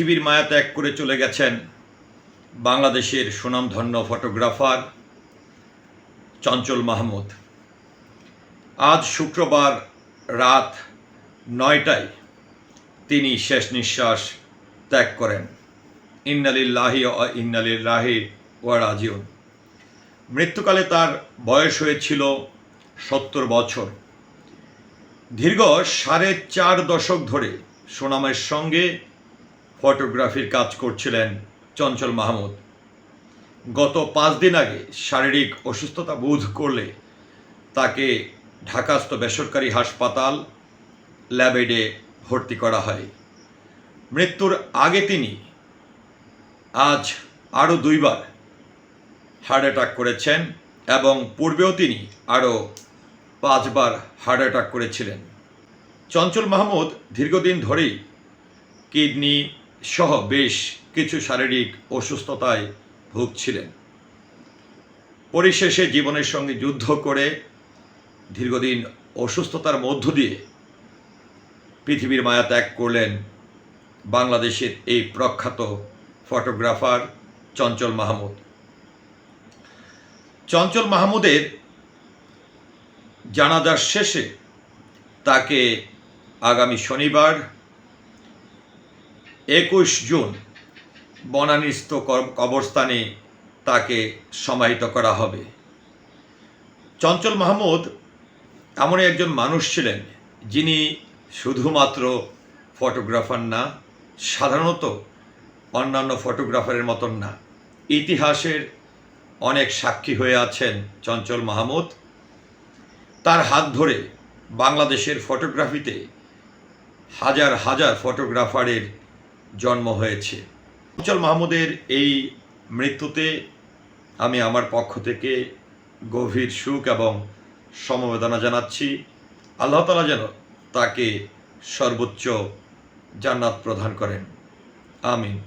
পৃথিবীর মায়া ত্যাগ করে চলে গেছেন বাংলাদেশের সুনামধন্য ফটোগ্রাফার চঞ্চল মাহমুদ। আজ শুক্রবার রাত নয়টায় তিনি শেষ নিঃশ্বাস ত্যাগ করেন। ইন্নালিল্লাহি ও ইন্নালিল্লাহি ওয়া রাজিউন। মৃত্যুকালে তার বয়স হয়েছিল সত্তর বছর। দীর্ঘ সাড়ে চার দশক ধরে সুনামের সঙ্গে ফটোগ্রাফির কাজ করছিলেন চঞ্চল মাহমুদ। গত পাঁচ দিন আগে শারীরিক অসুস্থতা বোধ করলে তাকে ঢাকাস্থ বেসরকারি হাসপাতাল ল্যাবেডে ভর্তি করা হয়। মৃত্যুর আগে তিনি আজ আরও দুইবার হার্ট অ্যাটাক করেছেন এবং পূর্বেও তিনি আরও পাঁচবার হার্ট অ্যাটাক করেছিলেন। চঞ্চল মাহমুদ দীর্ঘদিন ধরেই কিডনি সহ বেশ কিছু শারীরিক অসুস্থতায় ভুগছিলেন। পরিশেষে জীবনের সঙ্গে যুদ্ধ করে দীর্ঘদিন অসুস্থতার মধ্য দিয়ে পৃথিবীর মায়া ত্যাগ করলেন বাংলাদেশের এই প্রখ্যাত ফটোগ্রাফার চঞ্চল মাহমুদ। চঞ্চল মাহমুদের জানাজার শেষে তাকে আগামী শনিবার একুশ জুন বনানীস্থ কবরস্থানে তাকে সমাহিত করা হবে। চঞ্চল মাহমুদ এমনই একজন মানুষ ছিলেন যিনি শুধুমাত্র ফটোগ্রাফার না, সাধারণত অন্যান্য ফটোগ্রাফারের মতন না, ইতিহাসের অনেক সাক্ষী হয়ে আছেন চঞ্চল মাহমুদ। তার হাত ধরে বাংলাদেশের ফটোগ্রাফিতে হাজার হাজার ফটোগ্রাফারের জন্ম হয়েছে। অঞ্চল মাহমুদের এই মৃত্যুতে আমি আমার পক্ষ থেকে গভীর সুখ এবং সমবেদনা জানাচ্ছি। আল্লাহ তালা যেন তাকে সর্বোচ্চ জান্নাত প্রদান করেন। আমিন।